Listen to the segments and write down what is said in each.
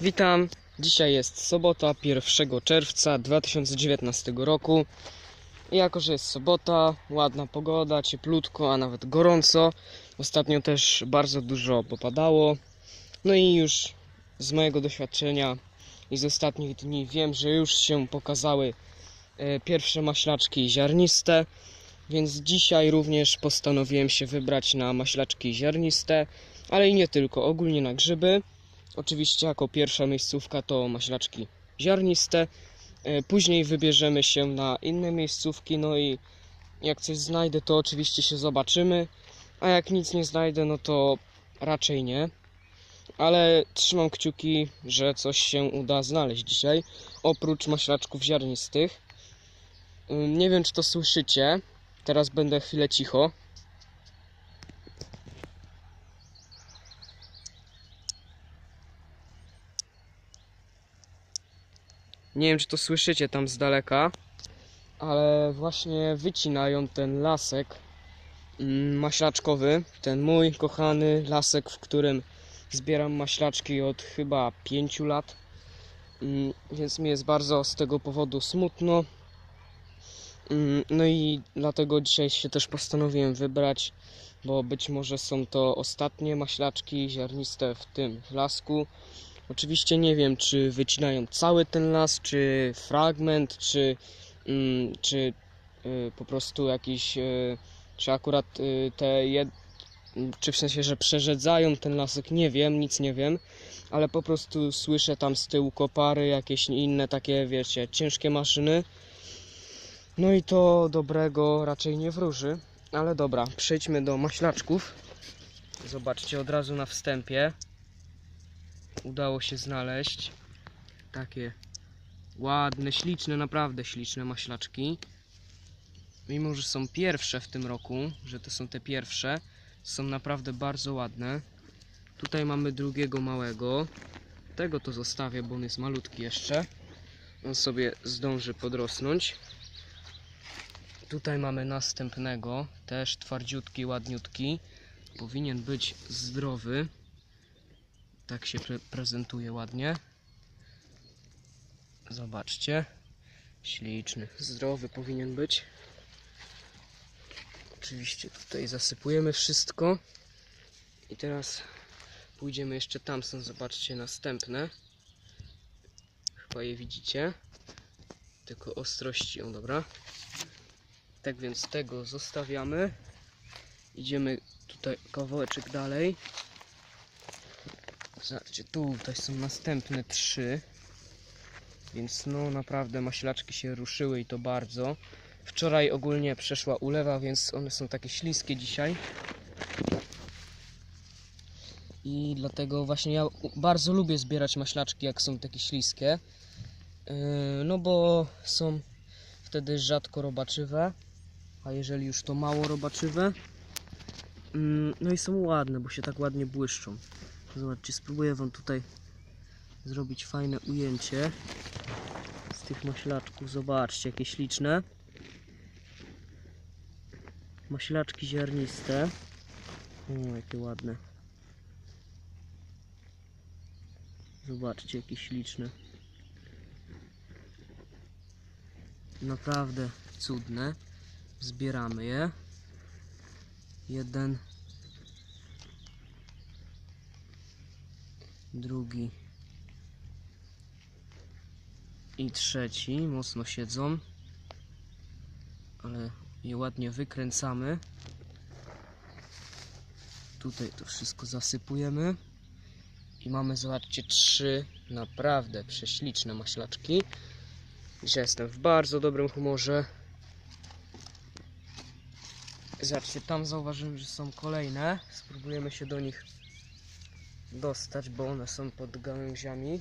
Witam. Dzisiaj jest sobota 1 czerwca 2019 roku. I jako, że jest sobota, ładna pogoda, cieplutko, a nawet gorąco. Ostatnio też bardzo dużo popadało. No i już z mojego doświadczenia i z ostatnich dni wiem, że już się pokazały e, pierwsze maślaczki ziarniste. Więc dzisiaj również postanowiłem się wybrać na maślaczki ziarniste, ale i nie tylko, ogólnie na grzyby. Oczywiście jako pierwsza miejscówka to maślaczki ziarniste. E, Później wybierzemy się na inne miejscówki, no i jak coś znajdę, to oczywiście się zobaczymy. A jak nic nie znajdę, no to raczej nie. Ale trzymam kciuki, że coś się uda znaleźć dzisiaj, oprócz maślaczków ziarnistych. Ym, Nie wiem, czy to słyszycie. Teraz będę chwilę cicho. Nie wiem, czy to słyszycie tam z daleka, ale właśnie wycinają ten lasek mm, maślaczkowy. Ten mój kochany lasek, w którym zbieram maślaczki od chyba 5 lat. Mm, Więc mi jest bardzo z tego powodu smutno. Mm, No i dlatego dzisiaj się też postanowiłem wybrać, bo być może są to ostatnie maślaczki ziarniste w tym lasku. Oczywiście nie wiem, czy wycinają cały ten las, czy fragment, czy, mm, czy y, po prostu jakiś, y, czy akurat y, te jed... czy w sensie, że przerzedzają ten lasek, nie wiem, nic nie wiem, ale po prostu słyszę tam z tyłu kopary, jakieś inne takie, wiecie, ciężkie maszyny. No i to dobrego raczej nie wróży, ale dobra, przejdźmy do maślaczków. Zobaczcie od razu na wstępie udało się znaleźć takie ładne, śliczne, naprawdę śliczne maślaczki. Mimo, że są pierwsze w tym roku, że to są te pierwsze, są naprawdę bardzo ładne. Tutaj mamy drugiego małego. Tego to zostawię, bo on jest malutki jeszcze. On sobie zdąży podrosnąć. Tutaj mamy następnego, też twardziutki, ładniutki. Powinien być zdrowy. Tak się pre prezentuje ładnie. Zobaczcie. Śliczny, zdrowy powinien być. Oczywiście tutaj zasypujemy wszystko. I teraz pójdziemy jeszcze tam są, zobaczcie, następne. Chyba je widzicie. Tylko ostrości, dobra. Tak więc tego zostawiamy. Idziemy tutaj kawałeczek dalej. Zobaczcie, tutaj są następne trzy. Więc no naprawdę maślaczki się ruszyły i to bardzo. Wczoraj ogólnie przeszła ulewa, więc one są takie śliskie dzisiaj. I dlatego właśnie ja bardzo lubię zbierać maślaczki, jak są takie śliskie. Yy, no bo są wtedy rzadko robaczywe. A jeżeli już to mało robaczywe. Mm, No i są ładne, bo się tak ładnie błyszczą. Zobaczcie, spróbuję Wam tutaj zrobić fajne ujęcie z tych maślaczków. Zobaczcie, jakie śliczne. Maślaczki ziarniste. O, jakie ładne. Zobaczcie, jakie śliczne. Naprawdę cudne. Zbieramy je. Jeden. Drugi. I trzeci. Mocno siedzą. Ale je ładnie wykręcamy. Tutaj to wszystko zasypujemy. I mamy, zobaczcie, trzy naprawdę prześliczne maślaczki. Dzisiaj jestem w bardzo dobrym humorze. Zobaczcie, tam zauważyłem, że są kolejne. Spróbujemy się do nich dostać, bo one są pod gałęziami.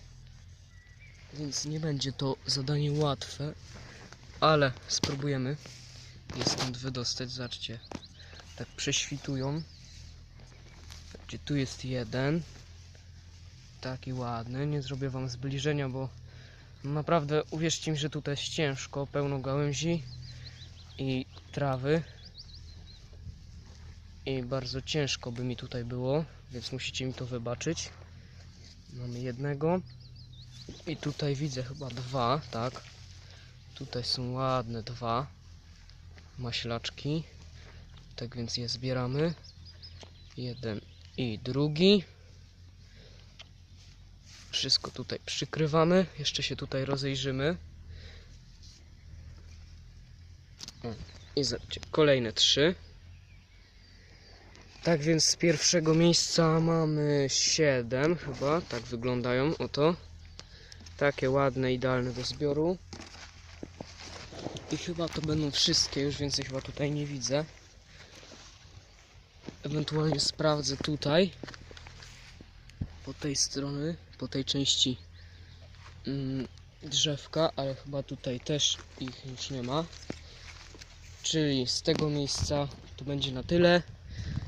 Więc nie będzie to zadanie łatwe, ale spróbujemy je stąd wydostać. Zobaczcie, tak prześwitują. Zobaczcie, tu jest jeden. Taki ładny. Nie zrobię wam zbliżenia, bo naprawdę uwierzcie mi, że tutaj jest ciężko, pełno gałęzi i trawy. I bardzo ciężko by mi tutaj było, więc musicie mi to wybaczyć. Mamy jednego. I tutaj widzę chyba dwa, tak. Tutaj są ładne dwa maślaczki. Tak więc je zbieramy. Jeden i drugi. Wszystko tutaj przykrywamy. Jeszcze się tutaj rozejrzymy. I zobaczcie, kolejne trzy. Tak więc z pierwszego miejsca mamy 7 chyba, tak wyglądają, oto. Takie ładne, idealne do zbioru. I chyba to będą wszystkie, już więcej chyba tutaj nie widzę. Ewentualnie sprawdzę tutaj. Po tej strony, po tej części mm, drzewka, ale chyba tutaj też ich już nie ma. Czyli z tego miejsca to będzie na tyle.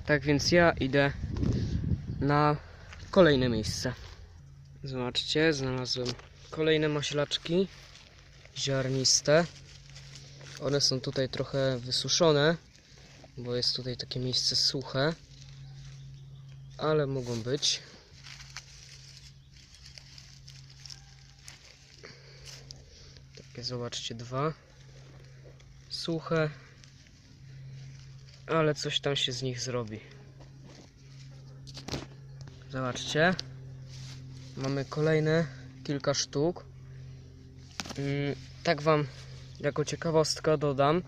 Tak więc ja idę na kolejne miejsce. Zobaczcie, znalazłem kolejne maślaczki ziarniste. One są tutaj trochę wysuszone, bo jest tutaj takie miejsce suche, ale mogą być. Takie zobaczcie dwa. Suche, ale coś tam się z nich zrobi. Zobaczcie. Mamy kolejne kilka sztuk. Mm, Tak Wam jako ciekawostka dodam,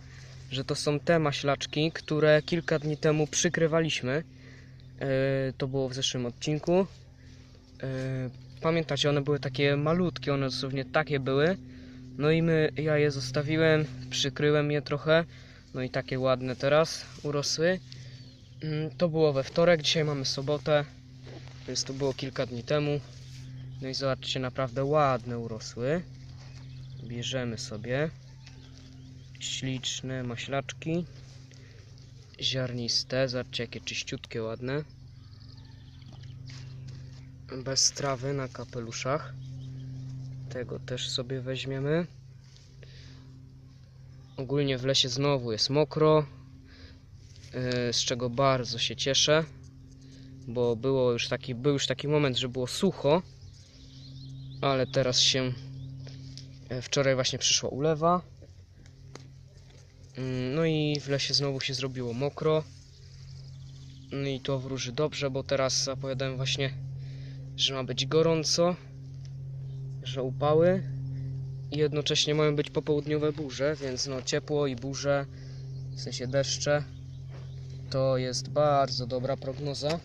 że to są te maślaczki, które kilka dni temu przykrywaliśmy. E, To było w zeszłym odcinku. E, Pamiętacie, one były takie malutkie, one dosłownie takie były. No i my, ja je zostawiłem, przykryłem je trochę. No i takie ładne teraz urosły. Mm, To było we wtorek, dzisiaj mamy sobotę, więc to było kilka dni temu. No i zobaczcie, naprawdę ładne urosły. Bierzemy sobie śliczne maślaczki, ziarniste, zobaczcie jakie czyściutkie, ładne. Bez trawy na kapeluszach. Tego też sobie weźmiemy. Ogólnie w lesie znowu jest mokro, yy, z czego bardzo się cieszę, bo było już taki, był już taki moment, że było sucho, ale teraz się, e, wczoraj właśnie przyszła ulewa, Mm, no i w lesie znowu się zrobiło mokro, no i to wróży dobrze, bo teraz zapowiadałem właśnie, że ma być gorąco, że upały, i jednocześnie mają być popołudniowe burze, więc no ciepło i burze, w sensie deszcze, to jest bardzo dobra prognoza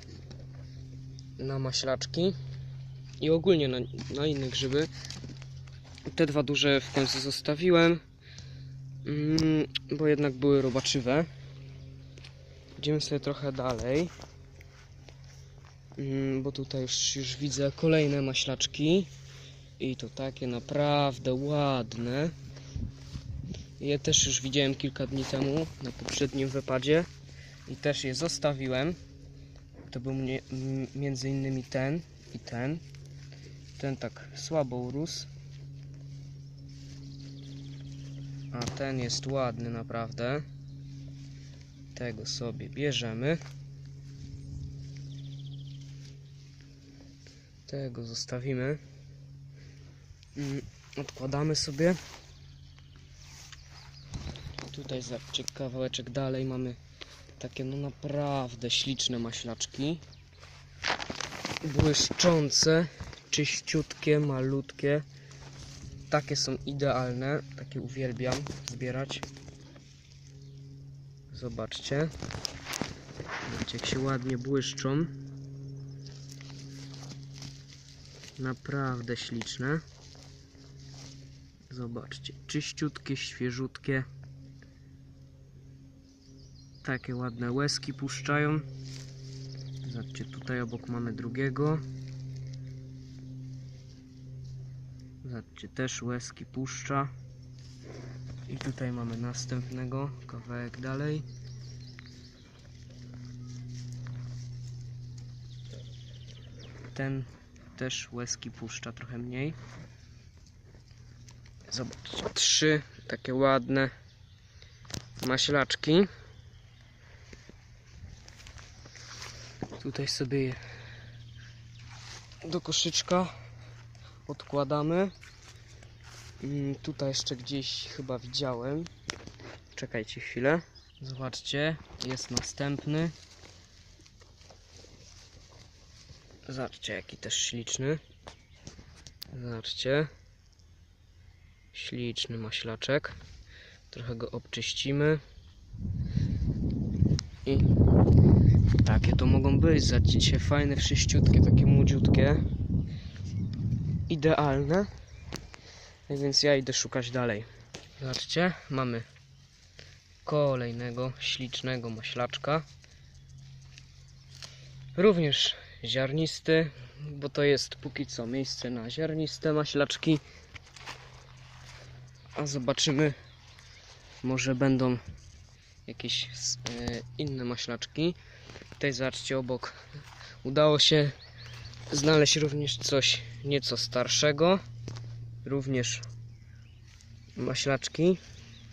na maślaczki i ogólnie na, na inne grzyby. Te dwa duże w końcu zostawiłem, mm, bo jednak były robaczywe. Idziemy sobie trochę dalej, mm, bo tutaj już, już widzę kolejne maślaczki. I to takie naprawdę ładne. Je też już widziałem kilka dni temu na poprzednim wypadzie i też je zostawiłem. To był mnie, między innymi ten i ten. Ten tak słabo urósł. A ten jest ładny naprawdę. Tego sobie bierzemy. Tego zostawimy. Mm, Odkładamy sobie. Tutaj zobaczcie kawałeczek dalej mamy takie no naprawdę śliczne maślaczki. Błyszczące, czyściutkie, malutkie. Takie są idealne. Takie uwielbiam zbierać. Zobaczcie. Zobaczcie jak się ładnie błyszczą. Naprawdę śliczne. Zobaczcie, czyściutkie, świeżutkie. Takie ładne łezki puszczają. Zobaczcie, tutaj obok mamy drugiego. Zobaczcie, też łezki puszcza. I tutaj mamy następnego, kawałek dalej. Ten też łezki puszcza trochę mniej. Zobaczcie, trzy takie ładne maślaczki. Tutaj sobie je do koszyczka podkładamy. Mm, Tutaj jeszcze gdzieś chyba widziałem. Czekajcie chwilę. Zobaczcie, jest następny. Zobaczcie, jaki też śliczny. Zobaczcie. Śliczny maślaczek. Trochę go obczyścimy. I takie to mogą być. Zobaczcie, fajne, wszyściutkie, takie młodziutkie. Idealne. Tak więc ja idę szukać dalej. Zobaczcie, mamy kolejnego ślicznego maślaczka. Również ziarnisty, bo to jest póki co miejsce na ziarniste maślaczki. A zobaczymy, może będą jakieś e, inne maślaczki. Tutaj zobaczcie obok. Udało się znaleźć również coś nieco starszego. Również maślaczki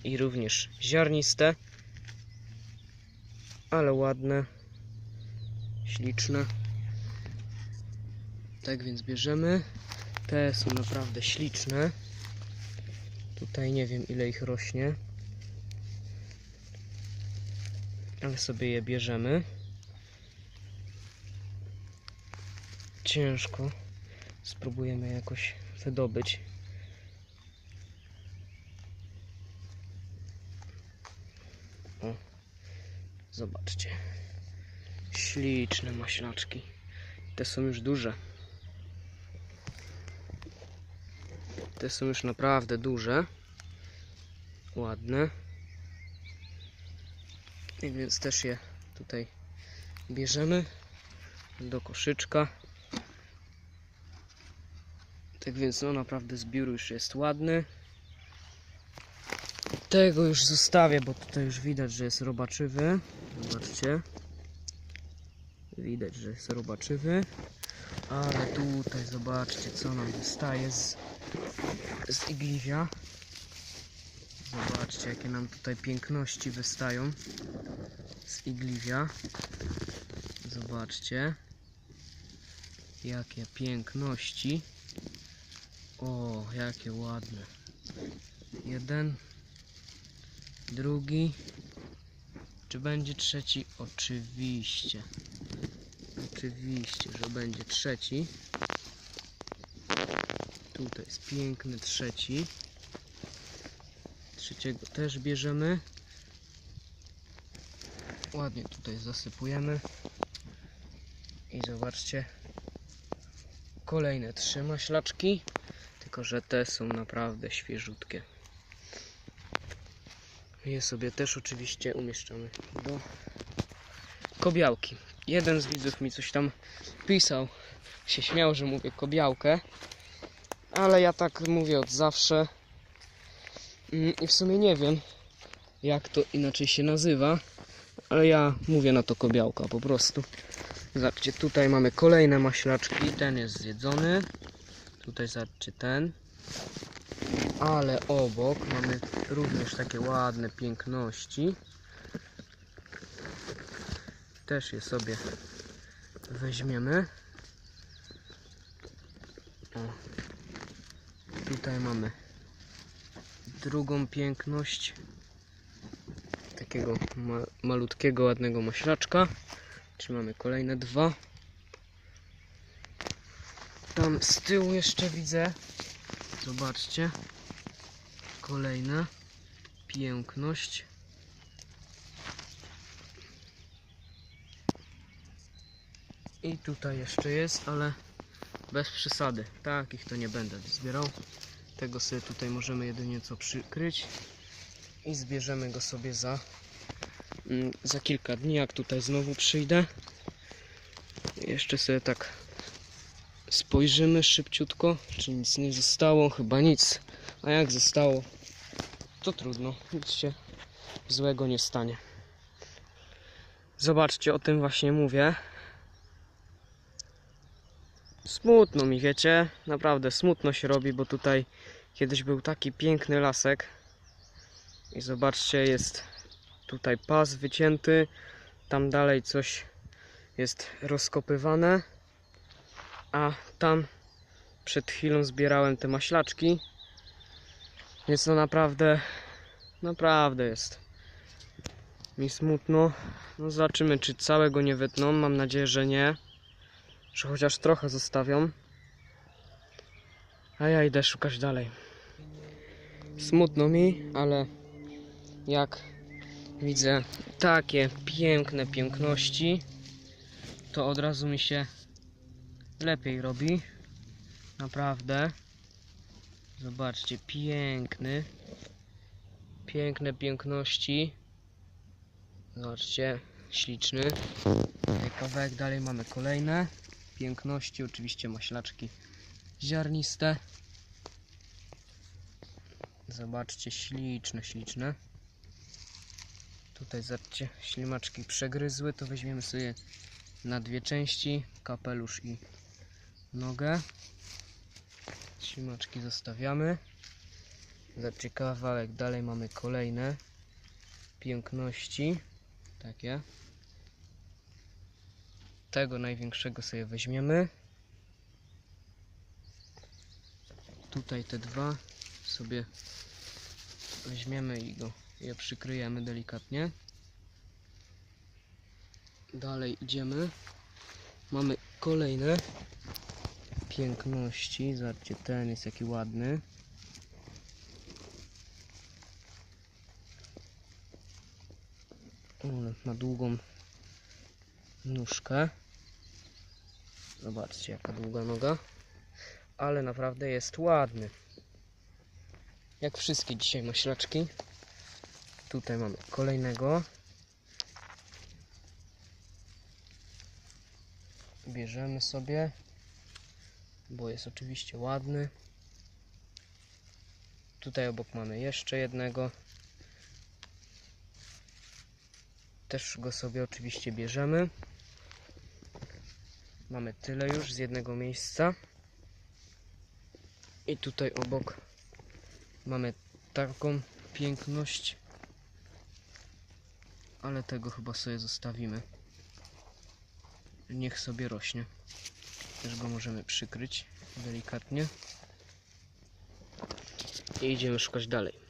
i również ziarniste, ale ładne, śliczne. Tak więc bierzemy. Te są naprawdę śliczne. Tutaj nie wiem ile ich rośnie. Ale sobie je bierzemy. Ciężko. Spróbujemy jakoś wydobyć. O, zobaczcie. Śliczne maślaczki. Te są już duże. Te są już naprawdę duże. Ładne. I więc też je tutaj bierzemy do koszyczka. Tak więc no naprawdę zbiór już jest ładny. Tego już zostawię, bo tutaj już widać, że jest robaczywy. Zobaczcie. Widać, że jest robaczywy. Ale tutaj zobaczcie, co nam wystaje z, z igliwia. Zobaczcie, jakie nam tutaj piękności wystają z igliwia. Zobaczcie. Jakie piękności. O, jakie ładne. Jeden. Drugi. Czy będzie trzeci? Oczywiście. Oczywiście, że będzie trzeci. Tutaj jest piękny trzeci. Trzeciego też bierzemy. Ładnie tutaj zasypujemy. I zobaczcie. Kolejne trzy maślaczki. Tylko, że te są naprawdę świeżutkie. Je sobie też oczywiście umieszczamy do kobiałki. Jeden z widzów mi coś tam pisał, się śmiał, że mówię kobiałkę, ale ja tak mówię od zawsze i w sumie nie wiem, jak to inaczej się nazywa, ale ja mówię na to kobiałka po prostu. Zobaczcie, tutaj mamy kolejne maślaczki, ten jest zjedzony, tutaj zobaczcie ten, ale obok mamy również takie ładne piękności. Też je sobie weźmiemy. O. Tutaj mamy drugą piękność takiego ma malutkiego, ładnego maślaczka. Czy mamy kolejne dwa? Tam z tyłu jeszcze widzę. Zobaczcie. Kolejna piękność. I tutaj jeszcze jest, ale bez przesady. Takich to nie będę zbierał. Tego sobie tutaj możemy jedynie co przykryć. I zbierzemy go sobie za, mm, za kilka dni, jak tutaj znowu przyjdę. Jeszcze sobie tak spojrzymy szybciutko, czy nic nie zostało. Chyba nic. A jak zostało, to trudno. Nic się złego nie stanie. Zobaczcie, o tym właśnie mówię. Smutno mi, wiecie? Naprawdę smutno się robi, bo tutaj kiedyś był taki piękny lasek. I zobaczcie, jest tutaj pas wycięty. Tam dalej coś jest rozkopywane. A tam przed chwilą zbierałem te maślaczki. Jest to naprawdę, naprawdę jest mi smutno. No zobaczymy, czy całego nie wytną. Mam nadzieję, że nie. Że chociaż trochę zostawią. A ja idę szukać dalej. Smutno mi, ale jak widzę takie piękne piękności, to od razu mi się lepiej robi. Naprawdę. Zobaczcie, piękny. Piękne piękności. Zobaczcie, śliczny. Tutaj kawałek dalej mamy kolejne piękności, oczywiście maślaczki ziarniste. Zobaczcie, śliczne, śliczne. Tutaj zobaczcie, ślimaczki przegryzły, to weźmiemy sobie na dwie części, kapelusz i nogę. Ślimaczki zostawiamy. Zobaczcie, kawałek dalej mamy kolejne piękności. Takie. Tego największego sobie weźmiemy. Tutaj te dwa sobie weźmiemy i go je przykryjemy delikatnie. Dalej idziemy. Mamy kolejne piękności. Zobaczcie, ten jest jaki ładny. Ma długą nóżkę. Zobaczcie, jaka długa noga. Ale naprawdę jest ładny. Jak wszystkie dzisiaj maślaczki. Tutaj mamy kolejnego. Bierzemy sobie, bo jest oczywiście ładny. Tutaj obok mamy jeszcze jednego. Też go sobie oczywiście bierzemy. Mamy tyle już z jednego miejsca. I tutaj obok mamy taką piękność. Ale tego chyba sobie zostawimy. Niech sobie rośnie. Też go możemy przykryć delikatnie. I idziemy szukać dalej.